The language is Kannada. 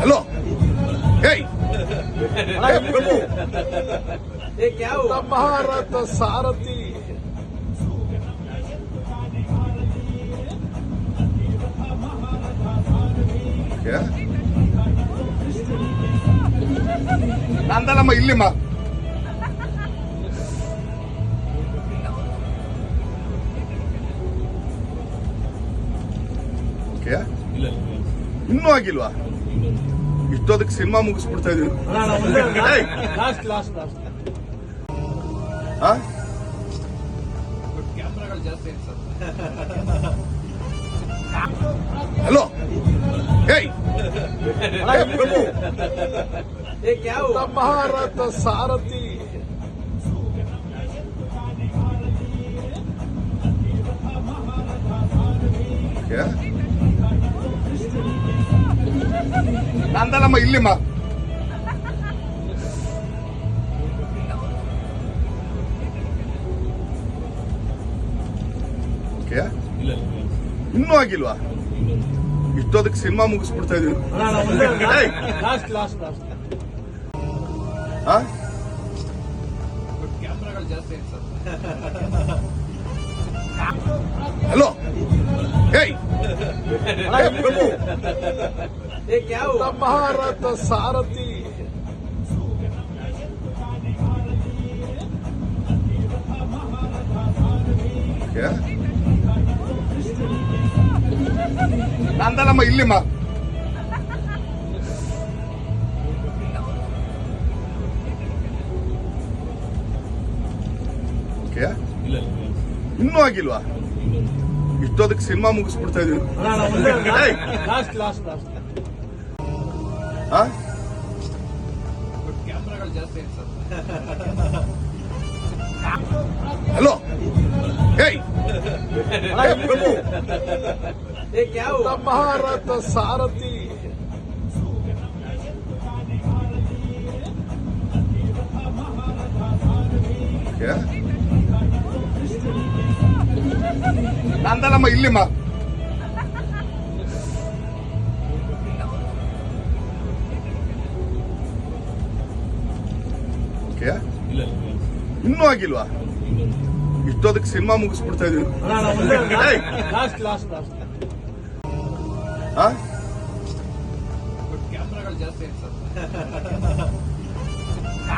Alô? Ei! Ei, Prabu! Ei, que é o... Tamara, tá, tá sarati! É? Que é? Andala, ma, ilima! Que é? Ilha, ilha. ಇನ್ನೂ ಆಗಿಲ್ವಾ? ಇಷ್ಟೊದಕ್ಕೆ ಸಿನಿಮಾ ಮುಗಿಸ್ಬಿಡ್ತಾ ಇದೀವಿ ಹಲೋ! ಪ್ರಭು! ಸಾರಥಿ. నందలమ్మ ఇల్లు మా ಇನ್ನೂ ಆಗಿಲ್ವಾ? ಇಷ್ಟೊದಕ್ಕೆ ಸಿನಿಮಾ ಮುಗಿಸ್ಬಿಡ್ತಾ ಇದೀವಿ ಹಲೋ ಏಯ್! ಪ್ರಭು! ಭಾರತ ಸಾರಥಿ. ನಂದಲಮ್ಮ ಇಲ್ಲಿ ಇಲ್ಲಿಮ್ಮ ಓಕೆ. ಇನ್ನೂ ಆಗಿಲ್ವಾ? ಇಷ್ಟೊದಕ್ಕೆ ಸಿನಿಮಾ ಮುಗಿಸ್ಬಿಡ್ತಾ ಇದೀವಿ. ಹಲೋ ಏಯ್ ಪ್ರಭು ಮಹಾರಾಜ ಸಾರಥಿ ನಂದನಮ್ಮ ಇಲ್ಲಿಮ್ಮ. ಓಕೆ ಇನ್ನೂ ಆಗಿಲ್ವಾ? ಇಷ್ಟೊದಕ್ಕೆ ಸಿನಿಮಾ ಮುಗಿಸ್ಬಿಡ್ತಾ ಇದೀವಿ